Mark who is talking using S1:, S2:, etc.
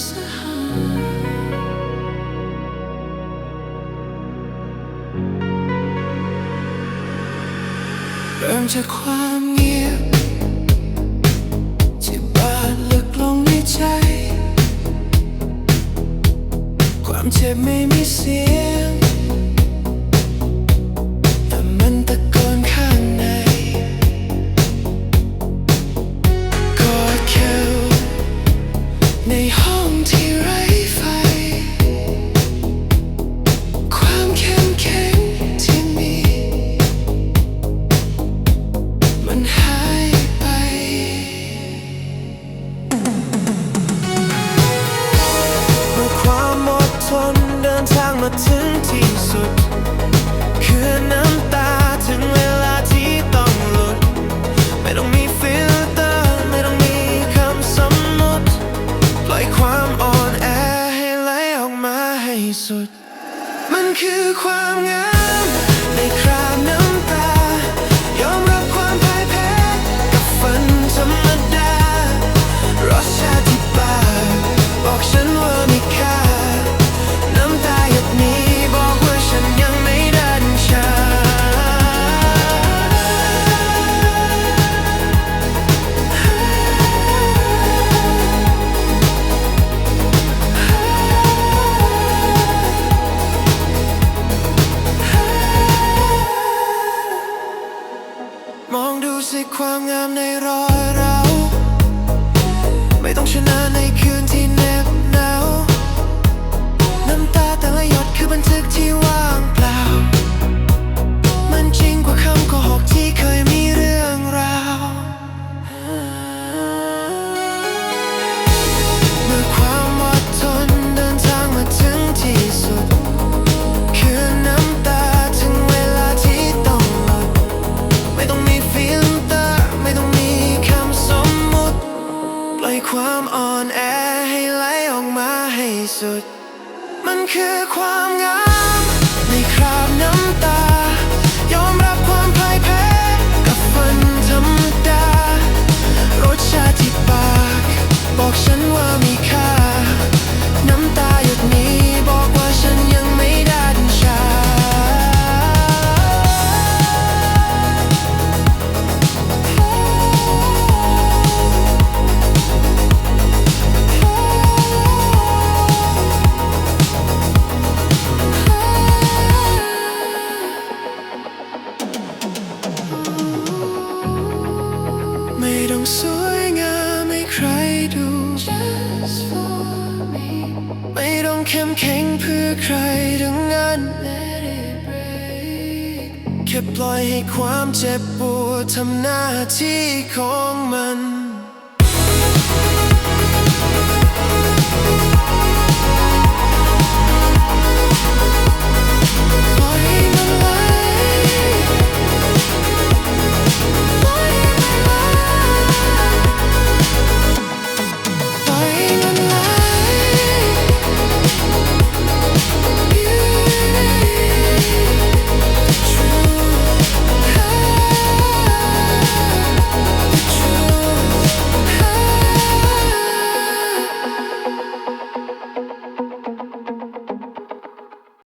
S1: เริ่มจากความเงียบ ที่บาดลึกลงในใจ ความเจ็บไม่มีเสียง คือความงาม ความงามในรอยเรา ไม่ต้องชนะใน ความอ่อนแอให้ไหลออกมาให้สุด มันคือความงาม ข้มแข็งเพื่อใครดังนั้นแค่ปล่อยให้ความเจ็บปวดทำหน้าที่ของมัน